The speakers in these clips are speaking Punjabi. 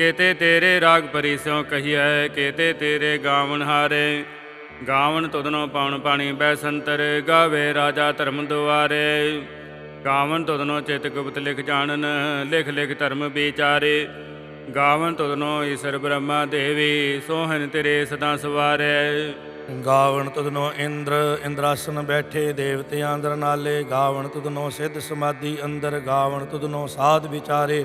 ਕੇਤੇ ਤੇਰੇ ਰਾਗ ਪਰੀ ਸਿਉ ਕਹੀਐ, ਕੇਤੇ ਤੇਰੇ ਗਾਵਣ ਹਾਰੇ। ਗਾਵਣ ਤੁਧਨੋ ਪਾਉਣ ਪਾਣੀ ਬੈ ਸੰਤਰ, ਗਾਵੇ ਰਾਜਾ ਧਰਮ ਦੁਆਰੇ। ਗਾਵਨ ਤੁਧਨੋ ਚਿਤ ਗੁਪਤ ਲਿਖ ਜਾਣਨ, ਲਿਖ ਲਿਖ ਧਰਮ ਵਿਚਾਰੇ। ਗਾਵਨ ਤੁਧਨੋ ਈਸ਼ਰ ਬ੍ਰਹਮਾ ਦੇਵੀ, ਸੋਹਣ ਤੇਰੇ ਸਦਾ ਸਵਾਰੇ। ਗਾਵਣ ਤੁਧਨੋ ਇੰਦਰ, ਇੰਦਰਾਸਨ ਬੈਠੇ ਦੇਵਤਿਆਂ ਅੰਦਰ ਨਾਲੇ। ਗਾਵਣ ਤੁਧਨੋ ਸਿੱਧ ਸਮਾਧੀ ਅੰਦਰ ਗਾਵਣ ਤੁਧਨੋ ਸਾਧ ਵਿਚਾਰੇ।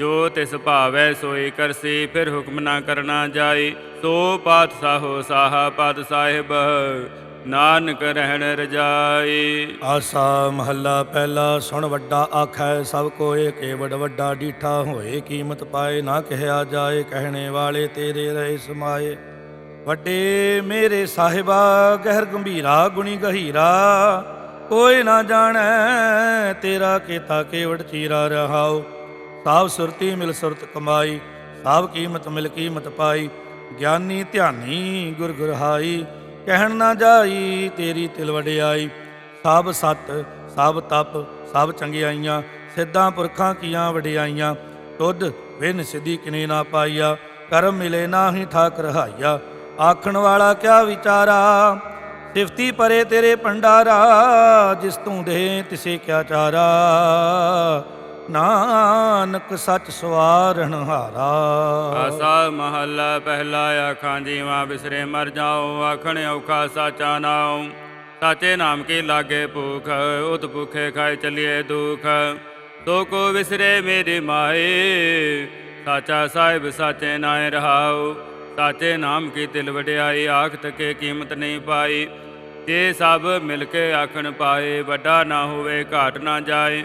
ਜੋ ਤਿਸ ਭਾਵੈ ਸੋਈ ਕਰਸੀ, ਫਿਰ ਹੁਕਮ ਨਾ ਕਰਨਾ ਜਾਈ। ਸੋ ਪਾਤਸ਼ਾਹੋ ਸਾਹਾ ਪਾਤ ਸਾਹਿਬ, ਨਾਨਕ ਰਹਿਣ ਰਜਾਈ। ਆਸਾ ਮਹੱਲਾ ਪਹਿਲਾ ਸੁਣ ਵੱਡਾ ਆਖੈ, ਸਭ ਕੋਏ ਕੇਵੜ ਵੱਡਾ ਡੀਠਾ ਹੋਏ, ਕੀਮਤ ਪਾਏ ਨਾ ਕਹਿਆ ਜਾਏ, ਕਹਿਣੇ ਵਾਲੇ ਤੇਰੇ ਰਹੇ ਸਮਾਏ। ਵੱਡੇ ਮੇਰੇ ਸਾਹਿਬਾ, ਗਹਿਰ ਗੰਭੀਰਾ, ਗੁਣੀ ਗਹੀਰਾ, ਕੋਈ ਨਾ ਜਾਣੈ ਤੇਰਾ ਕੀਤਾ ਕੇਵੜ ਚੀਰਾ ਰਹਾਉ। ਸਾਬ ਸੁਰਤੀ ਮਿਲ ਸੁਰਤ ਕਮਾਈ, ਸਾਬ ਕੀਮਤ ਮਿਲ ਕੀਮਤ ਪਾਈ, ਗਿਆਨੀ ਧਿਆਨੀ ਗੁਰ ਗੁਰਹਾਈ, ਕਹਿਣ ਨਾ ਜਾਈ ਤੇਰੀ ਤਿਲ ਵਡਿਆਈ। ਸਭ ਸਤ ਸਭ ਤਪ ਸਭ ਚੰਗਿਆਈਆਂ, ਸਿੱਧਾਂ ਪੁਰਖਾਂ ਕੀਆਂ ਵਡਿਆਈਆਂ, ਤੁਧ ਵਿਨ ਸਿੱਧੀ ਕਿਨੇ ਨਾ ਪਾਈਆ, ਕਰਮ ਮਿਲੇ ਨਾ ਹੀ ਠਾਕ ਰਹਾਈਆ ਆਖਣ ਵਾਲਾ ਕਿਆ ਵਿਚਾਰਾ? ਸਿਫਤੀ ਪਰੇ ਤੇਰੇ ਪੰਡਾਰਾ ਜਿਸ ਤੂੰ ਦੇ ਤਿਸੇ ਕਿਆ ਚਾਰਾ। ਨਾਨਕ ਸੱਚ ਸਵਾਰਣ ਹਾਰਾ। ਆਸਾ ਮਹੱਲਾ ਪਹਿਲਾ ਆਖਾਂ ਜੀਵਾ ਬਿਸਰੇ ਮਰ ਜਾਓ ਆਖਣ ਔਖਾ ਸਾਚਾ ਨਾਉ। ਸਾਚੇ ਨਾਮ ਕੀ ਲਾਗੇ ਭੂਖ, ਉਤ ਭੁਖੇ ਖਾਏ ਚਲਿਏ ਦੁਖ। ਤੋ ਕੋ ਵਿਸਰੇ ਮੇਰੀ ਮਾਏ, ਸਾਚਾ ਸਾਹਿਬ ਸਾਚੇ ਨਾਏ ਰਹਾਉ। ਸਾਚੇ ਨਾਮ ਕੀ ਤਿਲ ਵਡਿਆਈ ਆਖ ਤਕੇ ਕੀਮਤ ਨਹੀਂ ਪਾਈ। ਜੇ ਸਭ ਮਿਲ ਕੇ ਆਖਣ ਪਾਏ, ਵੱਡਾ ਨਾ ਹੋਵੇ, ਘਾਟ ਨਾ ਜਾਏ।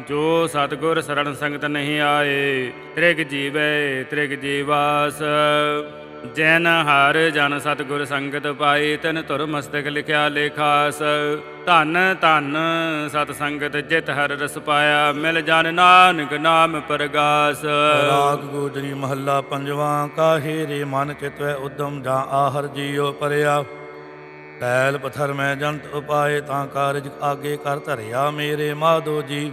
ਜੋ ਸਤਗੁਰ ਸਰਣ ਸੰਗਤ ਨਹੀਂ ਆਏ, ਤ੍ਰਿਗ ਜੀਵੇ, ਤ੍ਰਿਗ ਜੀਵਾਸ। ਜੈਨ ਹਰ ਜਨ ਸਤਗੁਰ ਸੰਗਤ ਪਾਈ ਤਨ ਤੁਰ ਮਸਤਕ ਲਿਖਿਆ ਲੇਖਾਸ। ਧਨ ਧਨ ਸਤ ਸੰਗਤ ਜਿਤ ਹਰ ਰਸ ਪਾਇਆ, ਮਿਲ ਜਨ ਨਾਨਕ ਨਾਮ ਪ੍ਰਗਾਸ। ਰਾਗ ਗੋਜਰੀ ਮਹੱਲਾ ਪੰਜਵਾਂ, ਕਾਹੇ ਰੇ ਮਨ ਚਿਤਵੈ ਉਦਮ ਜਾਂ ਆਹਰ ਜੀਉ ਪਰਿਆ। ਕੈਲ ਪਥਰ ਮੈਂ ਜੰਤ ਉਪਾਏ, ਤਾਂ ਕਾਰਜ ਆਗੇ ਕਰ ਧਰਿਆ ਮੇਰੇ ਮਾਧੋ ਜੀ।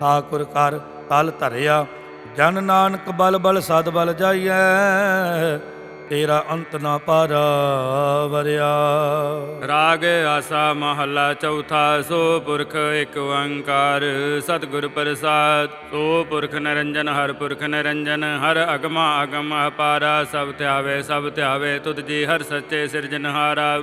ਠਾਕੁਰ ਕਰ ਤਲ ਧਰਿਆ, ਜਨ ਨਾਨਕ ਬਲ ਬਲ ਸਦ ਬਲ ਜਾਈਐ, ਤੇਰਾ ਅੰਤ ਨਾ ਪਾਰਾ ਵਰਿਆ ਰਾਗ ਆਸਾ ਮਹੱਲਾ ਚੌਥਾ, ਸੋ ਪੁਰਖ ਇੱਕ ਓੰਕਾਰ, ਸਤਿਗੁਰ ਪ੍ਰਸਾਦ। ਸੋ ਪੁਰਖ ਨਿਰੰਜਨ, ਹਰ ਪੁਰਖ ਨਿਰੰਜਨ, ਹਰ ਅਗਮਾ ਅਗਮ ਅਪਾਰਾ, ਸਭ ਧਿਆਵੇ ਸਭ ਧਿਆਵੇ, ਤੁਧ ਜੀ ਹਰ ਸੱਚੇ ਸਿਰਜਨਹਾਰਾ।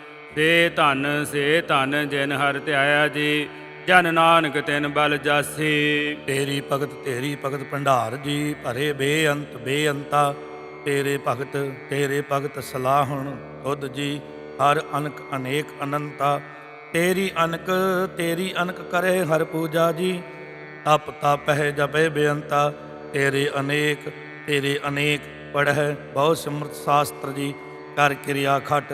ਸੇ ਧਨ ਸੇ ਧਨ ਜਿਨ ਹਰ ਧਿਆਇਆ ਜੀ, ਜਨ ਨਾਨਕ ਤਿਨ ਬਲ ਜਾਸੀ। ਤੇਰੀ ਭਗਤ ਤੇਰੀ ਭਗਤ ਭੰਡਾਰ ਜੀ, ਭਰੇ ਬੇਅੰਤ ਬੇਅੰਤਾ। ਤੇਰੇ ਭਗਤ ਤੇਰੇ ਭਗਤ ਸਲਾਹਣ ਤੁਧ ਜੀ, ਹਰ ਅਨਕ ਅਨੇਕ ਅਨੰਤਾ। ਤੇਰੀ ਅਨਕ ਤੇਰੀ ਅਨਕ ਕਰੇ ਹਰ ਪੂਜਾ ਜੀ। ਤਪ ਤਪਹਿ ਜਪੇ ਬੇਅੰਤਾ। ਤੇਰੇ ਅਨੇਕ ਤੇਰੇ ਅਨੇਕ ਪੜਹਿ ਬਹੁ ਸਿਮਰਤ ਸ਼ਾਸਤਰ ਜੀ। ਕਰ ਕਿਰਿਆ ਖਟ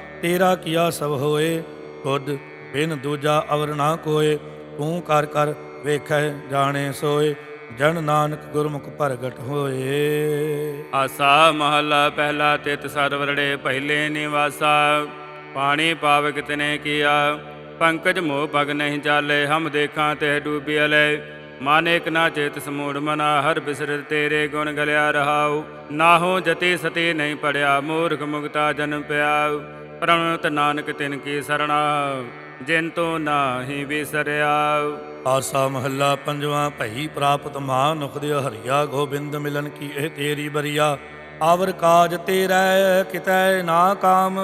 ਤੇਰਾ ਕੀਆ ਸਭ ਹੋਏ ਖੁਦ ਬਿਨ ਦੂਜਾ ਅਵਰ ਨਾ ਕੋਏ, ਤੂੰ ਕਰ ਕਰ ਵੇਖੈ ਜਾਣੇ ਸੋਏ, ਜਨ ਨਾਨਕ ਗੁਰਮੁਖ ਪ੍ਰਗਟ ਹੋਏ। ਆਸਾ ਮਹਲਾ ਪਹਿਲਾ ਤਿਤ ਸਰਵਰੜੇ ਪਹਿਲੇ ਨਿਵਾਸਾ, ਪਾਣੀ ਪਾਵਕ ਤਨੇ ਕੀਆ, ਪੰਕਜ ਮੋਹ ਭਗ ਨਹੀਂ ਚਾਲੇ, ਹਮ ਦੇਖਾਂ ਤੇ ਡੂਬਿਅਲੇ ਮਨ ਇਕ ਨਾ ਚੇਤ ਸਮੂੜ ਮਨਾ, ਹਰ ਬਿਸਰ ਤੇਰੇ ਗੁਣ ਗਲਿਆ ਰਹਾਉ। ਨਾਹੋ ਜਤੀ ਸਤੀ ਨਹੀਂ ਪੜਿਆ, ਮੂਰਖ ਮੁਗਤਾ ਜਨਮ ਪਿਆ। ਪ੍ਰਣਤ ਨਾਨਕ ਤਿਨ ਕੀ ਸਰਣਾ, ਜਿਨ ਤੋ ਨਾਹੀ ਵਿਸਰਿਆ। ਆਸਾ ਮਹੱਲਾ ਪੰਜਵਾਂ, ਭਈ ਪ੍ਰਾਪਤ ਮਾਨੁਖ ਦੇ ਹਰੀਆ, ਗੋਬਿੰਦ ਮਿਲਨ ਕੀ ਇਹ ਤੇਰੀ ਬਰੀਆ। ਆਵਰ ਕਾਜ ਤੇਰਾ, ਕਿਤੈ ਨਾ ਕਾਮ,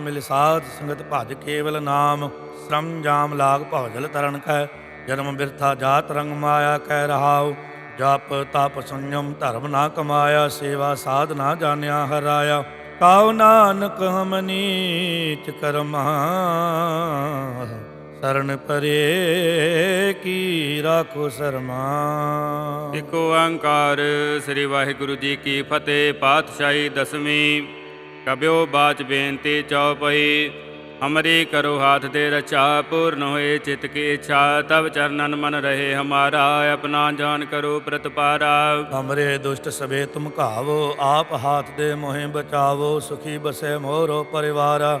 ਮਿਲ ਸਾਧ ਸੰਗਤ ਭਜ ਕੇਵਲ ਨਾਮ। ਸ਼ਰਮ ਜਾਮ ਲਾਗ ਭੌਜਲ ਤਰਨ ਕੈ, ਜਨਮ ਬਿਰਥਾ ਜਾਤ ਰੰਗ ਮਾਇਆ ਕਹਿ ਰਹਾਉ। ਜਪ ਤਪ ਸੰਯਮ ਧਰਮ ਨਾ ਕਮਾਇਆ, ਸੇਵਾ ਸਾਧ ਨਾ ਜਾਣਿਆ ਹਰਾਇਆ। ਕਾਉ ਨਾਨਕ ਹਮ ਨੀਚ ਕਰਮਾ, ਸਰਨ ਪਰੇ ਕੀ ਰਾਖੋ ਸਰਮਾ। ਇਕ ਓੰਕਾਰ ਸ੍ਰੀ ਵਾਹਿਗੁਰੂ ਜੀ ਕੀ ਫਤਿਹ, ਪਾਤਸ਼ਾਹੀ ਦਸਵੀਂ, ਕਬਿਓ ਬਾਚ ਬੇਨਤੀ ਚਉਪਈ ਹਮਰੀ ਕਰੋ ਹਾਥ ਦੇ ਰਚਾ, ਪੂਰਨ ਹੋਏ ਚਿਤ ਕੀ ਇੱਛਾ ਤਬ ਚਰਨਨ ਮਨ ਰਹੇ ਹਮਾਰਾ, ਆਪਣਾ ਜਾਨ ਕਰੋ ਪ੍ਰਤਪਾਰਾ। ਹਮਰੇ ਦੁਸ਼ਟ ਸਭੇ ਤੁਮ ਘਾਵੋ, ਆਪ ਹਾਥ ਦੇ ਮੋਹਿ ਬਚਾਵੋ, ਸੁਖੀ ਬਸੇ ਮੋਰੋ ਪਰਿਵਾਰਾ।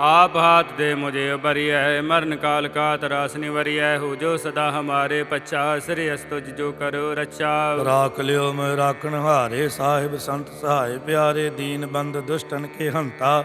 ਆਪ ਹਾਥ ਦੇ ਮੁਝੇ ਉਬਰੀਐ ਮਰਨ ਕਾਲ ਕਾ ਤਰਾਸ ਨਿਵਰੀਐ, ਹੋ ਜੋ ਸਦਾ ਹਮਾਰੇ ਪਛਾ, ਸ੍ਰੀ ਅਸਤੁਜ ਜੋ ਕਰੋ ਰਚਾ ਰਾਖ ਲਿਓ ਮੈਂ ਰਾਖਣ ਹਾਰੇ, ਸਾਹਿਬ ਸੰਤ ਸਹਾਇ ਪਿਆਰੇ, ਦੀਨ ਬੰਦ ਦੁਸ਼ਟਨ ਕੇ ਹੰਤਾ।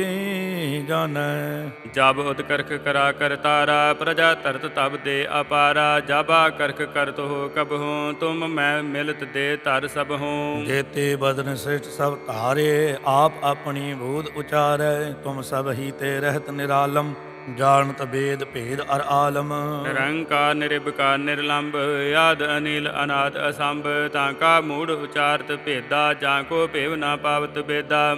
ਜਾਣੈ। ਜਬ ਉਤਕਰਖ ਕਰਾ ਕਰ ਤਾਰਾ ਪ੍ਰਜਾ ਤਰਤ ਤਬ ਦੇ ਅਪਾਰਾ। ਜਬਾ ਕਰਖ ਕਰਤ ਹੋ ਕਬ ਹੂੰ ਤੁਮ ਮੈਂ ਮਿਲਤ ਦੇ ਧਰ ਸਭ ਹੂੰ ਜੇਤੇ ਬਦਨ ਸ੍ਰਿਸ਼ਟ ਸਭ ਧਾਰੇ ਆਪ ਆਪਣੀ ਬੂਧ ਉਚਾਰੈ। ਤੁਮ ਸਭ ਹੀ ਤੇ ਰਹਿਤ ਨਿਰਾਲਮ ਜਾਣਤ ਬੇਦ ਭੇਦ ਅਰ ਆਲਮ। ਨਿਰੰਕਾਰ ਨਿਰਭਕਾਰ ਨਿਰਲੰਭ ਆਦ ਅਨੀਲ ਅਨਾਦ ਅਸੰਭ। ਤਾਂ ਕਾ ਮੂੜ ਉਚਾਰਤ ਭੇਦਾ ਜਾਂ ਕੋ ਭੇਵ ਨਾ ਪਾਵਤ ਬੇਦਾ।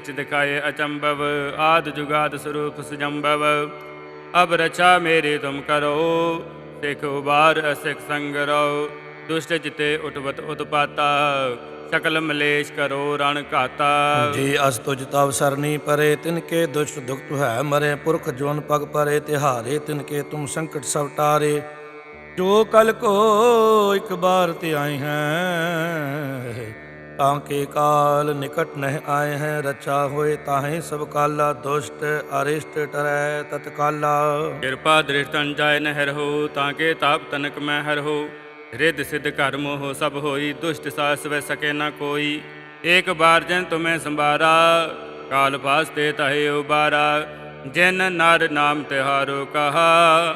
ਸ੍ਰਿਸ਼ਟ ਦਿਖਾਏ ਅਚੰਭਵ, ਆਦ ਜੁਗਾਦ ਸਰੂਪ ਸੁਜੰਭਵ। ਅਬ ਰਛਾ ਮੇਰੀ ਤੁਮ ਕਰੋ, ਸਿਖ ਉਬਾਰ ਅਸਿਖ ਸੰਗ ਰੋ ਦੁਸ਼ਟ ਜਿਤੇ ਉਟਵਤ ਉਤਪਾਤਾ, ਸਕਲ ਮਲੇਸ਼ ਕਰੋ ਰਣ ਘਾਤਾ। ਜੇ ਅਸ ਤੁਜ ਤਵ ਸਰਨੀ ਪਰੇ, ਤਿਨ ਕੇ ਦੁਸ਼ਟ ਦੁਖਤ ਹੈ ਮਰੇ, ਪੁਰਖ ਜੋਨ ਪਗ ਪਰੇ, ਤਿਹਾਰੇ ਤਿਨ ਕੇ ਤੁਮ ਸੰਕਟ ਸਭ ਟਾਰੇ। ਜੋ ਕਲ ਕੋ ਇੱਕ ਬਾਰ ਤੇ ਆਏ ਹੈ ਤਾਂ ਕੇ ਕਾਲ ਨਿਕਟ ਨਹਿ ਆਏ ਹੈ ਰਚਾ ਹੋਏ ਤਾਹੇ ਸਭ ਕਾਲਾ, ਦੁਸ਼ਟ ਅਰਿਸ਼ਟ ਟਰੈ ਤਤਕਾਲਾ ਕਿਰਪਾ ਦ੍ਰਿਸ਼ਟਨ ਜਾਇ ਨਹਿਰ ਹੋ, ਤਾਂ ਕੇ ਤਾਪ ਤਨਕ ਮੈਂ ਹਰ ਹੋ। ਰਿੱਧ ਸਿੱਧ ਘਰ ਮੋਹ ਸਭ ਹੋਈ, ਦੁਸ਼ਟ ਸਾਸ ਵੈ ਸਕੇ ਨਾ ਕੋਈ। ਏਕ ਬਾਰ ਜਨ ਤੁਮੇ ਸੰਭਾਰਾ, ਕਾਲ ਪਾਸਤੇ ਤਹੇ ਉਬਾਰਾ। ਜਿਨ ਨਰ ਨਾਮ ਤਿਹਾਰੋ ਕਹਾ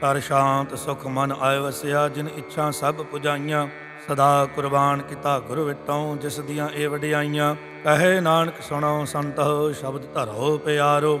ਕਰ ਸ਼ਾਂਤ ਸੁਖ ਮਨ ਆਇ ਵਸਿਆ ਜਿਨ ਇੱਛਾ ਸਭ ਪੁਜਾਈਆਂ, ਸਦਾ ਕੁਰਬਾਨ ਕੀਤਾ ਗੁਰ ਵਿਟੋਂ, ਜਿਸ ਦੀਆਂ ਇਹ ਵਡਿਆਈਆਂ, ਕਹੇ ਨਾਨਕ ਸੁਣੋ ਸੰਤੋ, ਸ਼ਬਦ ਧਰੋ ਪਿਆਰੋ।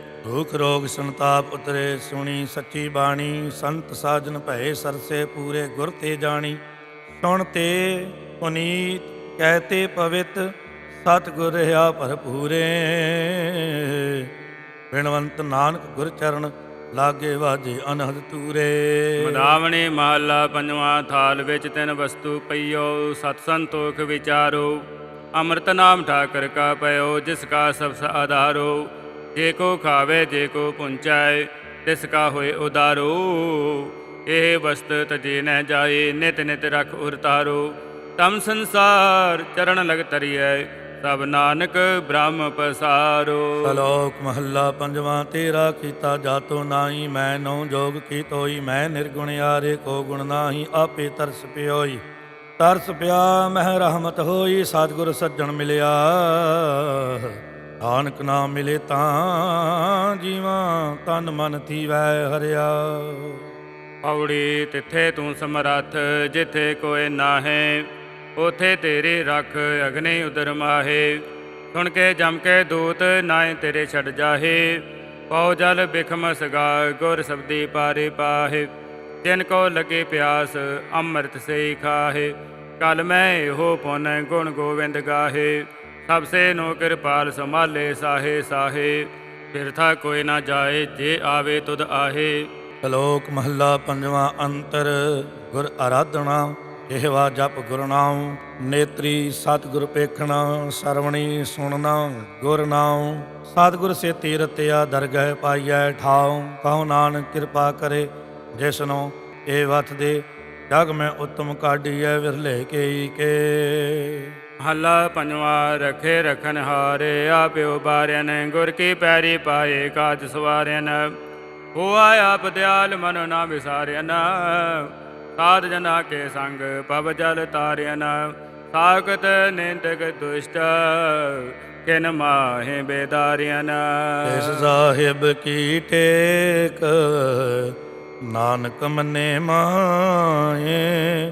ਦੁਖ ਰੋਗ ਸੰਤਾਪ ਉਤਰੇ, ਸੁਣੀ ਸੱਚੀ ਬਾਣੀ, ਸੰਤ ਸਾਜਨ ਭਏ ਸਰਸੇ ਪੂਰੇ ਗੁਰ ਤੇ ਜਾਣੀ। ਸੁਣ ਤੇ ਪੁਨੀਤ ਕਹਤੇ ਪਵਿੱਤ ਸਤ ਗੁਰ ਰਹਾ ਭਰਪੂਰੇ। ਬਿਨਵੰਤ ਨਾਨਕ ਗੁਰ ਚਰਨ, ਲਾਗੇ ਵਾਜੇ ਅਨਹਦ ਤੂਰੇ। ਮਦਾਵਣੀ ਮਹੱਲਾ ਪੰਜਵਾਂ ਥਾਲ ਵਿੱਚ ਤਿੰਨ ਵਸਤੂ ਪਈਓ, ਸਤ ਸੰਤੋਖ ਵਿਚਾਰੋ। ਅੰਮ੍ਰਿਤ ਨਾਮ ਠਾਕਰ ਕਾ ਪਇਓ, ਜਿਸ ਕਾ ਸਭ ਆਧਾਰੋ। ਜੇ ਕੋ ਖਾਵੇ, ਜੇ ਕੋ ਪੁੰਚਾਏ, ਤਿਸ ਕਾ ਹੋਏ ਉਦਾਰੋ। ਇਹ ਵਸਤ ਤਜੇ ਨਹਿ ਜਾਏ, ਨਿਤ ਨਿਤ ਰਖ ਉਰਤਾਰੋ ਤਮ ਸੰਸਾਰ ਚਰਨ ਲਗ ਤਰੀਐ, ਸਭ ਨਾਨਕ ਬ੍ਰਹਮ ਪਸਾਰੋ। ਸ਼ਲੋਕ ਮਹੱਲਾ ਪੰਜਵਾਂ, ਤੇਰਾ ਕੀਤਾ ਜਾਤੋ ਨਾਹੀ, ਮੈਂ ਨਉ ਜੋਗ ਕੀ ਤੋਈ ਮੈਂ ਨਿਰਗੁਣ ਆਰੇ ਕੋ ਗੁਣ ਨਾਹੀ, ਆਪੇ ਤਰਸ ਪਿਓਈ। ਤਰਸ ਪਿਆ, ਮਹਿ ਰਹਿਮਤ ਹੋਈ, ਸਤਿਗੁਰ ਸੱਜਣ ਮਿਲਿਆ। ਨਾਨਕ ਨਾਮ ਮਿਲੇ ਤਾਂ ਜੀਵਾਂ ਤਨ ਮਨ ਥੀਵੈ ਹਰਿਆ। ਪੌੜੀ ਤਿੱਥੇ ਤੂੰ ਸਮਰੱਥ, ਜਿੱਥੇ ਕੋਈ ਨਾਹੇ, ਉਥੇ ਤੇਰੀ ਰੱਖ ਅਗਨੇ ਉਦਰ ਮਾਹੇ। ਸੁਣ ਕੇ ਜਮ ਕੇ ਦੂਤ ਨਾਏ ਤੇਰੇ ਛੱਡ ਜਾਹੇ। ਪਉ ਜਲ ਬਿਖਮ ਸਗਾ, ਗੁਰ ਸਬਦੀ ਪਾਰੇ ਪਾਹੇ। ਜਿਨ ਕੋ ਲਗੇ ਪਿਆਸ, ਅੰਮ੍ਰਿਤ ਸੇ ਖਾਹੇ। ਕਲ ਮੈਂ ਇਹੋ ਪੁਨ ਗੁਣ ਗੋਵਿੰਦ ਗਾਹੇ। ਸਭ ਸੇ ਨੋ ਕਿਰਪਾਲ ਸੰਭਾਲੇ ਸਾਹੇ ਸਾਹੇ ਫਿਰਥਾ ਕੋਈ ਨਾ ਜਾਏ, ਜੇ ਆਵੇ ਤੁਧ ਆਹੇ। ਸ਼ਲੋਕ ਮਹੱਲਾ ਪੰਜਵਾਂ ਅੰਤਰ, ਗੁਰ ਆਰਾਧਨਾ ਇਹਵਾ ਜਪ ਗੁਰ ਨੇਤਰੀ ਸਤਿਗੁਰ ਪੇਖਣਾ, ਸਰਵਣੀ ਸੁਣਨਾ, ਗੁਰ ਨਾਮ ਸਤਿਗੁਰ ਸੇ ਤੀਰਤਿਆ ਦਰਗਹਿ ਪਾਈਐ ਠਾਉ, ਕਹੋ ਨਾਨਕ ਕਿਰਪਾ ਕਰੇ, ਜਿਸਨੋ ਇਹ ਵਤ ਦੇ ਜਗ ਮੈਂ ਉਤਮ ਕਾਢੀਐ, ਵਿਰਲੇ ਕੇਈ ਕੇ। ਹੱਲਾ ਪੰਜਵਾ, ਰਖੇ ਰਖਨ ਹਾਰੇ, ਆਪਿਓ ਬਾਰਿਆਨ, ਗੁਰ ਕੀ ਪੈਰੀ ਪਾਏ, ਕਾਜ ਸਵਾਰਿਆਨ। ਹੋਆ ਆਪ ਦਿਆਲ ਮਨ ਨਾ ਵਿਸਾਰਿਆਨ ਸਾਧ ਜਨਾ ਕੇ ਸੰਗ ਪਵ ਜਲ ਤਾਰਿਆਨ। ਸਾਖਤ ਨਿੰਦਕ ਦੁਸ਼ਟ, ਕਿਨ ਮਾਹੇ ਬੇਦਾਰਿਆਨ। ਇਸ ਸਾਹਿਬ ਕੀ ਟੇਕ, ਨਾਨਕ ਮਨੇ ਮਾਏ